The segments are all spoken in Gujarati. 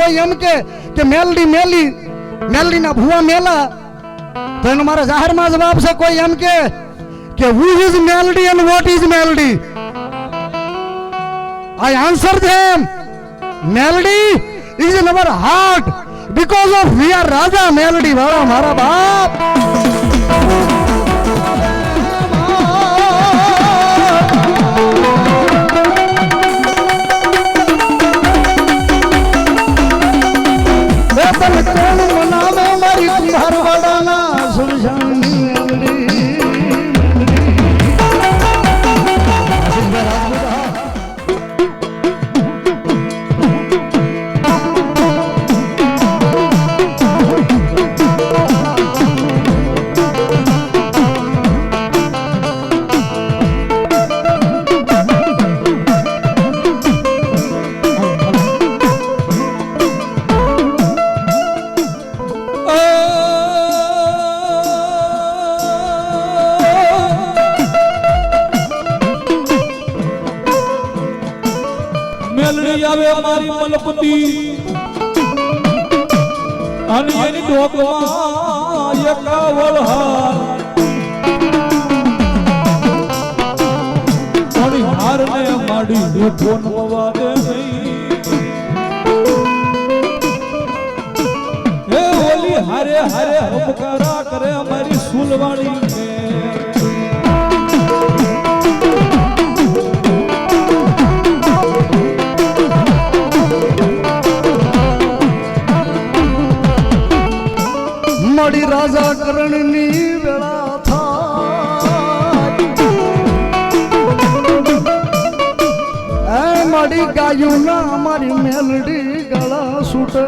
કોઈ એમ કે કે મેલડી મેલી મેલડી ના ભુવા મેલા. તો એનો મારા જાહેરમાં જવાબ છે કોઈ એમ કે કે who is Meldi and what is Meldi? I answer them Meldi is in our heart because of we are Raja Meldi વાળા, મારા બાપ. મારી મલપતી અને એની ડોકમાં એકાવળ હાર. મારી હારને માડી ફોન નમવા દે નહીં. હે ઓલી હારે હારે હબકારા કરે અમારી સુલવાણી ગાયું ના અમારી મેલડી ગળા છૂટે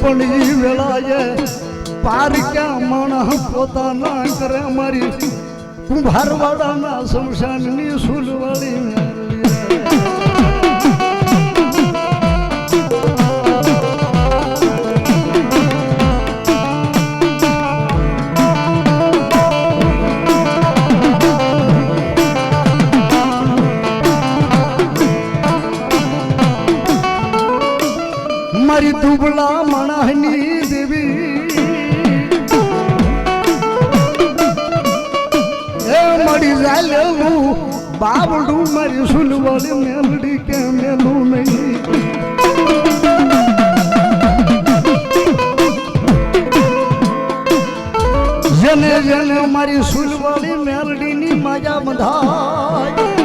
પણ એ વેળાએ પાર ક્યાં માણસ પોતાના કરે મારી કુંભારવાડાના શમશાનની સુલવાળી મેલડી મારી દુબળા મણાની દેવી. એ મળી જાલેલું બાબડું મારી સુલવાળી મેલડી કે મેલું નહીં. જેને જેને મારી સુલવાળી મેલડીની મજા બંધાય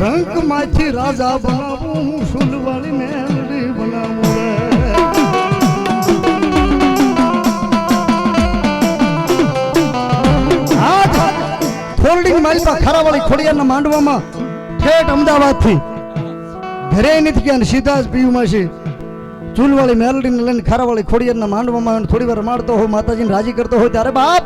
રંકમાંથી રાજા બનાવું, હું સુલવાળી મેલડી બનાવું ફોલ્ડિંગ મારી પાસે ખારાવાળી માંડવામાં ઠેઠ અમદાવાદથી ઘરે નથી ગયા સીધા જ પીયુમાં છે. ચૂલવાળી મેલડીને લઈને ખારાવાળી ખોડિયારના માંડવામાં થોડી વાર મારતો હોય, માતાજીને રાજી કરતો હોય ત્યારે બાપ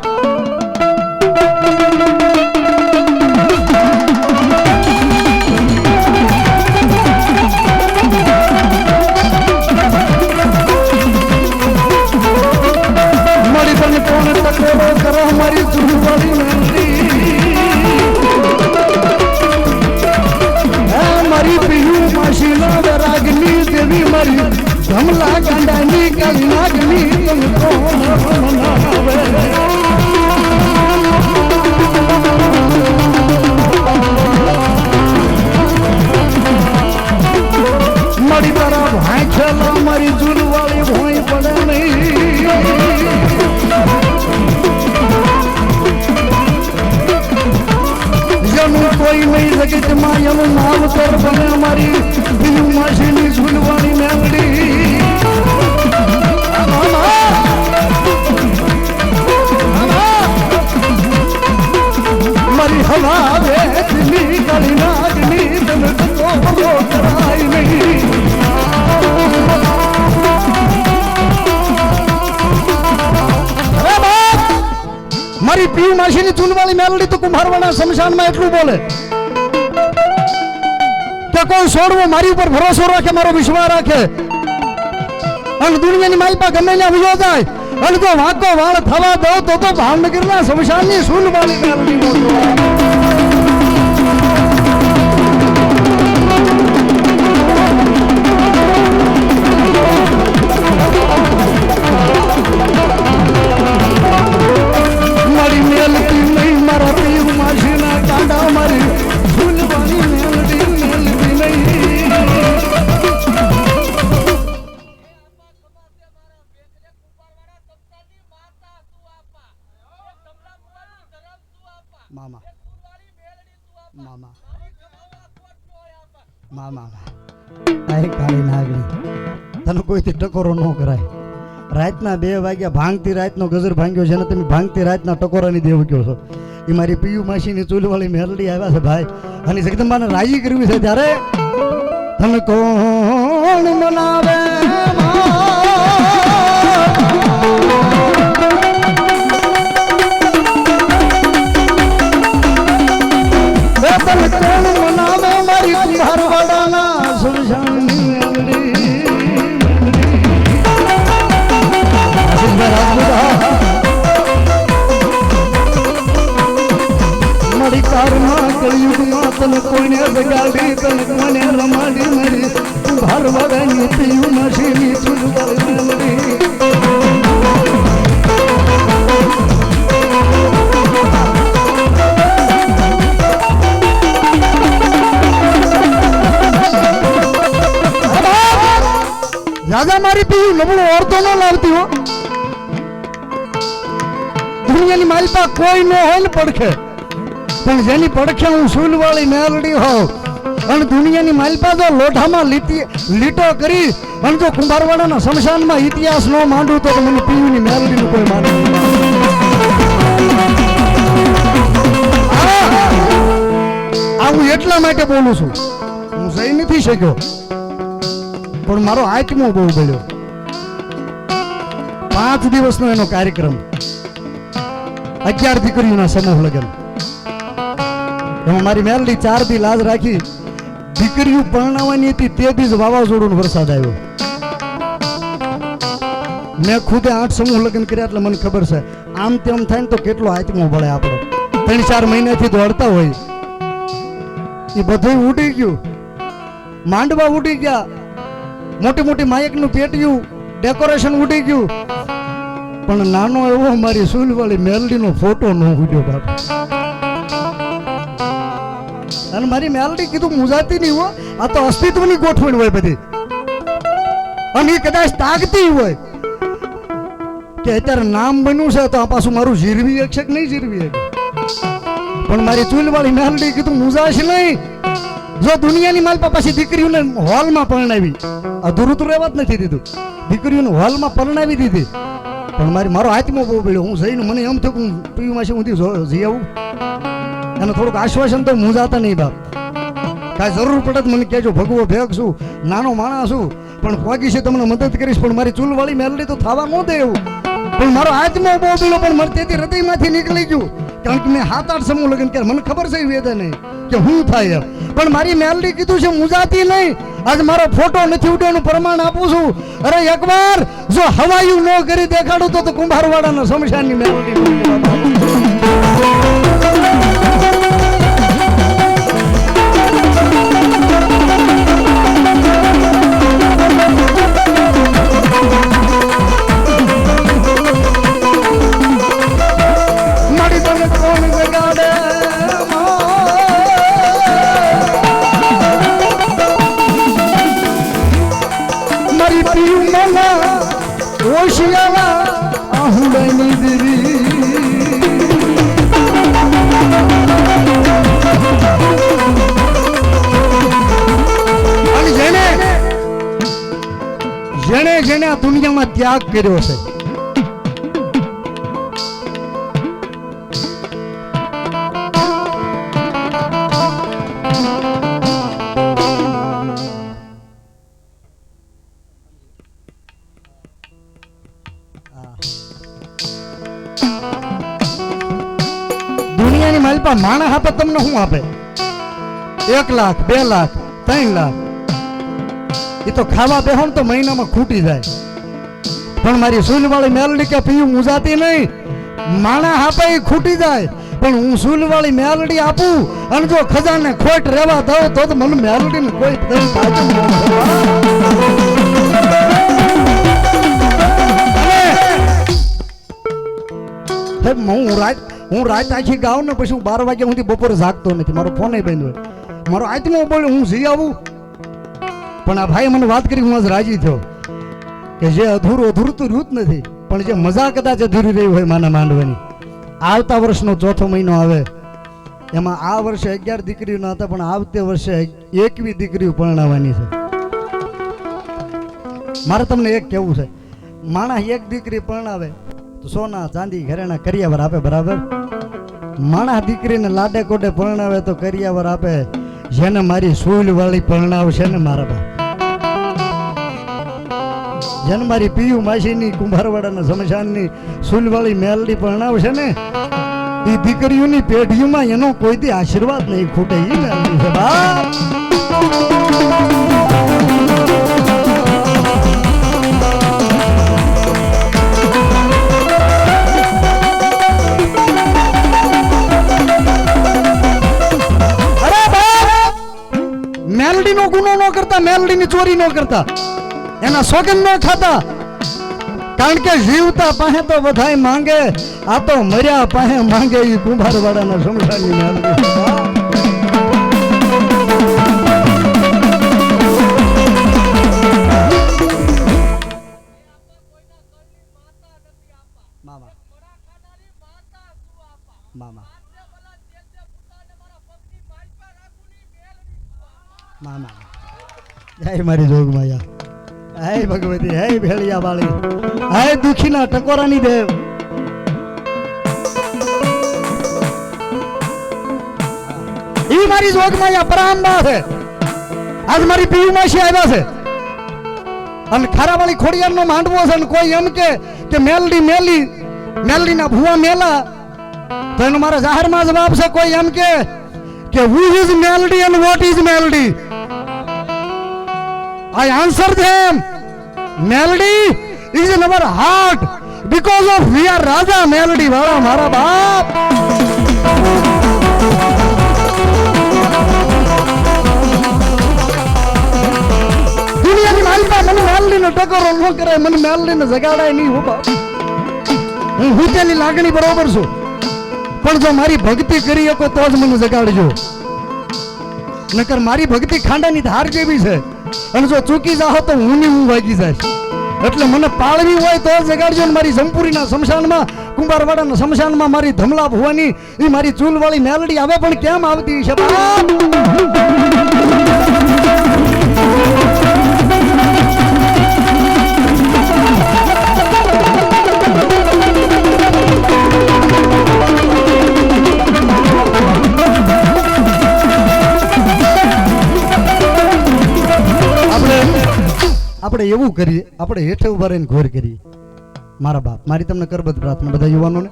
મારી હવા વેચની ગળી નાગની તને તો કરાય નહીં અરે બાપ! મારી પીવ માસીની ચૂનવાળી મેલડી તો કુંભારવાડા શમશાનમાં એટલું બોલે કે કોઈ છોડવું મારી ઉપર ભરોસો રાખે મારો વિશ્વાસ રાખે અને દુનિયાની માલપા ગમે ત્યાં વિયો જાય અને જો વાંકો વાળ થવા દો તો તો ભાવનગરના શમશાનની ચૂનવાળી મેલડી બોલતો તને કોઈથી ટકોરો ન કરાય. રાતના બે વાગ્યા ભાંગતી રાતનો ગજર ભાંગ્યો છે ને તમે ભાંગતી રાતના ટકોરાની દેવ કહો છો. એ મારી પીયુ માસીની ચૂલવાળી મેરડી આવ્યા છે ભાઈ. અને જગદંબાને રાજી કરવી છે ત્યારે તમે કોણ મનાવે એ તમે કોણ મનાવે મારી કુંભારવાડાના સુરજાની મેલડી આશીષભાઈ રાજપૂત હા. મારી કારમાં કળિયુગમાં તને કોઈને જગાડી તને કોને રમાડી મારી ભારવાડાની પીયું નશીની ચૂડવાળી મેલડી રાજા મારી પીયું નબળું ઓરતો ન લાવતી હો. દુનિયાની મારી કોઈ ન હોય ને પડખે. પણ જેની પડખે હું સુલવાળી મેલડી હોઉં, અને દુનિયાની માલપા જો લોઢામાં લીટી, લીટો કરી, અને જો કુંભારવાડાના શમશાનમાં ઇતિહાસ ન માંડું તો મને પીયુની મેલડીનું કોઈ માનવું આ હું એટલા માટે બોલું છું. હું જઈ નથી શક્યો. પણ મારો આત્મો બહુ બળ્યો પાંચ દિવસનો એનો કાર્યક્રમ. અગિયાર દીકરીઓના સમૂહ લગ્ન. એમાં મારી મેલડી ચાર દી લાજ રાખી દીકરીઓ પરણાવવાની હતી તે દી જ વાવાઝોડું વરસાદ આવ્યો. મેં ખુદે આઠ સમૂહ લગ્ન કર્યા એટલે મને ખબર છે. આમ તેમ થાય ને તો કેટલો આત્મો ભળે આપણો. ત્રણ ચાર મહિનાથી દોડતા હોય. એ બધું ઉડી ગયું. માંડવા ઉડી ગયા. મોટી મોટી માયકનું પેટ્યું ડેકોરેશન ઉડી ગયું. પણ નાનો એવો મારી સુલવાળી મેલડીનો ફોટો ન ઉડ્યો બાપ. અને મારી મેલડી કીધું મુજાતી નહીં હોય આ તો અસ્તિત્વની ગોઠવણ હોય બધી. અને એ કદાચ તાકતી હોય કે અત્યારે નામ બન્યું છે, તો આ પાછું મારું જીરવી એક છે કે નહીં જીરવી એક પણ મારી ચૂલવાળી મેલડી કીધું મુજાશ નહીં. જો દુનિયાની માલપા પાછી દીકરીઓને હોલમાં પરણાવી, અધૂરું તો રહેવા જ નથી દીધું. દીકરીઓને હોલમાં પરણાવી દીધી. પણ મારી મારો આત્મો બહુ પડ્યો હું જઈને મને એમ થયું હું પીયુમાં છે, હું જઈ આવું. એને થોડુંક આશ્વાસન તો હું જાતા નહીં બાપ. કાંઈ જરૂર પડે મને કહેજો, ભગવો ભેગ છું, નાનો માણસ છું, પણ પોગી છે તમને મદદ કરીશ, પણ મારી ચૂલવાળી મેલડી તો થવા ન દે એવું પણ મારો આત્મો બહુ પડ્યો પણ મને તેથી હૃદયમાંથી નીકળી ગયું. કારણ કે મેં હાથ આઠ સમૂહ લગ્ન કર્યા. મને ખબર છે વેદને કે હું થાય એમ. પણ મારી મેલડી કીધું છે મુજાતી નહીં. આજ મારો ફોટો નથી ઉડ્યો પ્રમાણ આપું છું. અરે એકવાર, જો હવાયું ન કરી દેખાડું તો તો કુંભારવાડાના શમશાનની મેલડી ત્યાગ કર્યો છે. દુનિયાની માલપા માણસ આપે તમને શું આપે? એક લાખ, બે લાખ, ત્રણ લાખ. એ તો ખાવા બેહો ને તો મહિનામાં ખૂટી જાય. પણ મારી સુલવાળી મેલડી કે પીયું મુજાતી નહીં. માણા આપે ખૂટી જાય, પણ હું સુલવાળી મેલડી આપું. અને જો ખજાને ખોટ રહેવા દઉં, તો તો મને મેલડીને કોઈ હું રાત હું રાત આખી ગાઉં ને પછી હું બાર વાગ્યા સુધી બપોરે જાગતો નથી. મારો ફોન બંધ હોય. મારો આજનો બોલ્યો હું જઈ આવું. પણ આ ભાઈ મને વાત કરી, હું આજ રાજી થયો. કે જે અધૂરું અધૂરું તો રહ્યું નથી, પણ જે મજા કદાચ અધૂરી રહી હોય માના માંડવાની. આવતા વર્ષનો ચોથો મહિનો આવે, એમાં આ વર્ષે અગિયાર દીકરીઓ ન હતા, પણ આવતે વર્ષે એકવી દીકરીઓ પરણાવવાની છે. મારે તમને એક કહેવું છે, માણસ એક દીકરી પરણાવે, તો સોના, ચાંદી, ઘરેણા કરિયાવર આપે બરાબર? માણસ દીકરીને લાડે કોડે પરણાવે તો કરિયાવર આપે, જેને મારી સુલ વાળી પરણાવશે ને મારા બા જેને મારી પીયુ માસીની, કુંભારવાડાના સમશાનની સુલવાળી મેલડી પરણાવશે ને? એ દીકરીઓની પેઢીઓમાં એનો કોઈથી આશીર્વાદ નહીં ખૂટે એ મેલડી છે બાપ! મેલડીનો ગુનો ન કરતા, મેલડીની ચોરી ન કરતા. એના સોગન ન ખાતા. કારણ કે જીવતા પાસે તો બધાય માંગે, આ તો મર્યા પાસે માંગે એ કુંભારવાડાના સમસાની મેલડી મામા. મામા. મામા. જય મારી જોગમાયા. હે ભગવતી, હે ભેળિયા વાળી હે દુખીના ટકોરાની દેવ. ઈ મારી જોગમાયા પરાંબા છે. આજ મારી પીયુ માસી આવ્યા છે. અને ખારાવાળી ખોડિયારનો માંડવો છે ને કોઈ એમ કે કે મેલડી મેલી, મેલડીના ભુવા મેલા. તો એનો મારા જાહેરમાં જવાબ છે કોઈ એમ કે કે who is Meldi and what is Meldi I answer them. Melody is in our heart. Because of we are Raja Melody વાળા Mara Baap. દુનિયાની માલિકા મને મેલડીનો ટકોરો ન મને મેલડીને જગાડાય નહીં લાગણી બરોબર છું. પણ જો મારી ભક્તિ કરી શકો તો જ મને જગાડજો. નકર મારી ભક્તિ ખાંડાની ધાર જેવી છે. અને જો ચૂકી જાઓ તો હું ની હું વાગી જાય એટલે મને પાળવી હોય તો જગાડજો ને મારી જમપુરીના શમશાનમાં, કુંભારવાડાના શમશાનમાં મારી ધમલા ભુવાની એ મારી ચૂલવાળી મેલડી આવે પણ કેમ આવતી છે? બાપ એવું કરીએ, આપણે હેઠે ઊભા રહીને ઘોર કરીએ. મારા બાપ, મારી તમને કરબત પ્રાર્થના, બધા યુવાનોને.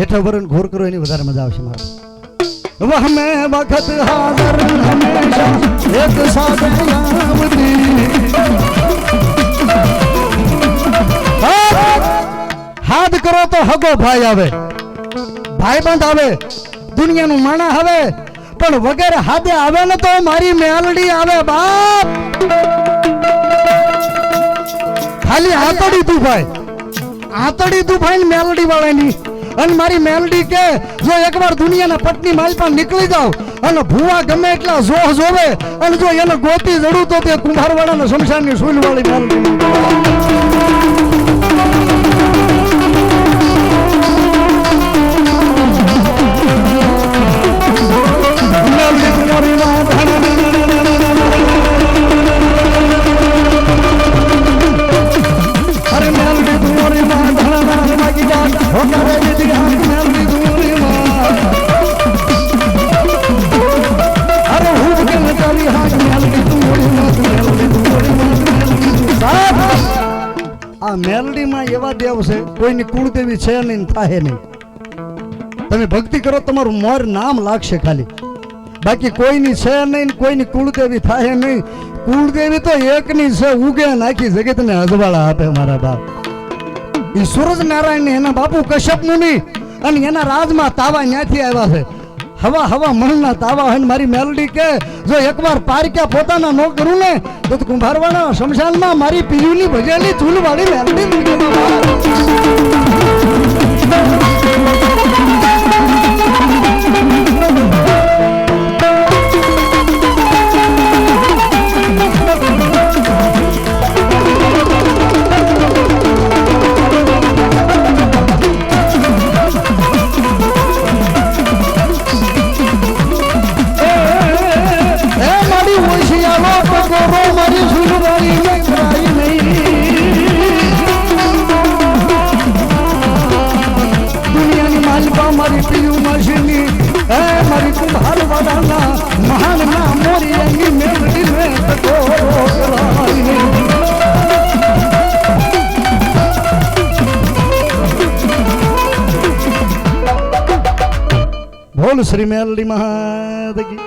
હેઠે ઊભા રહીને ઘોર કરો, એની વધારે મજા આવશે મારે વહ વખત હાજર હંમેશા, એક સાથે આવતી હાથ કરો તો હગો ભાઈ આવે, ભાઈબંધ આવે, દુનિયાનું માણા આવે, પણ વગેરે હાથે આવે ને તો મારી મેલડી આવે બાપ. ખાલી આતડી તું ભાઈ. આતડી તું ભાઈ મેલડી વાળાની. અને મારી મેલડી કે, જો એકવાર દુનિયાના પટની માલપા નીકળી જાવ અને ભૂવા ગમે એટલા જોહ જોવે અને જો એને ગોતી જડું તો તે કુંભારવાળાના શમશાનની સુલ વાળી મેલડી મેલડી તમારી દેવ છે કોઈની કુળદેવી છે નહીં થાય નહીં. તમે ભક્તિ કરો, તમારું મોર નામ લાગશે ખાલી. બાકી કોઈની છે નહીં કોઈની કુળદેવી થાય નહીં. કુળદેવી તો એકની છે, ઉગે નાખી જગતને અજવાળા આપે મારા બાપ. એ સૂરજ નારાયણ એના બાપુ કશ્યપ મુનિ અને એના રાજમાં તાવા ન્યાથી આવ્યા છે. હવા હવા મણના તાવા હોય ને મારી મેલડી કે, જો એકવાર પારક્યા પોતાના નો કરું ને તો કુંભારવાના શમશાનમાં મારી પીયુની ભજેલી ચૂલવાળી મેલડી મૂકી બોલ શ્રી મેલડી મહાદેવ કી